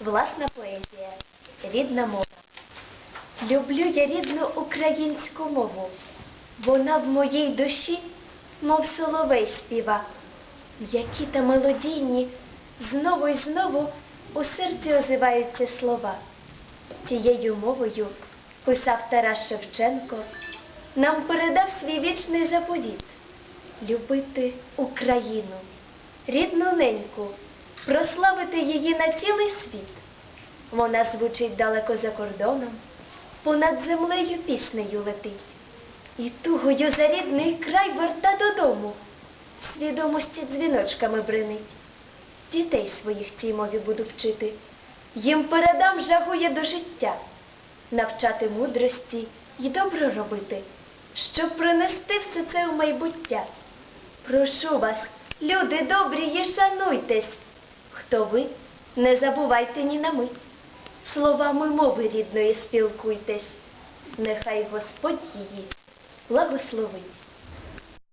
Власна поезія, рідна мова. Люблю я рідну українську мову. Вона в моїй душі, мов соловей співа. М'які та мелодійні, знову й знову у серці озиваються слова. Тією мовою писав Тарас Шевченко, нам передав свій вічний заповіт любити Україну, рідну неньку, прославити її на цілий світ. Вона звучить далеко за кордоном, понад землею піснею летить, і тугою за рідний край верта додому, свідомості дзвіночками бринить. Дітей своїх цій мові буду вчити, їм передам жагує до життя, навчати мудрості й добро робити, щоб принести все це в майбуття. Прошу вас, люди добрі, і шануйтесь. Хто ви, не забувайте ні на мить. Словами мови рідної спілкуйтесь. Нехай Господь її благословить.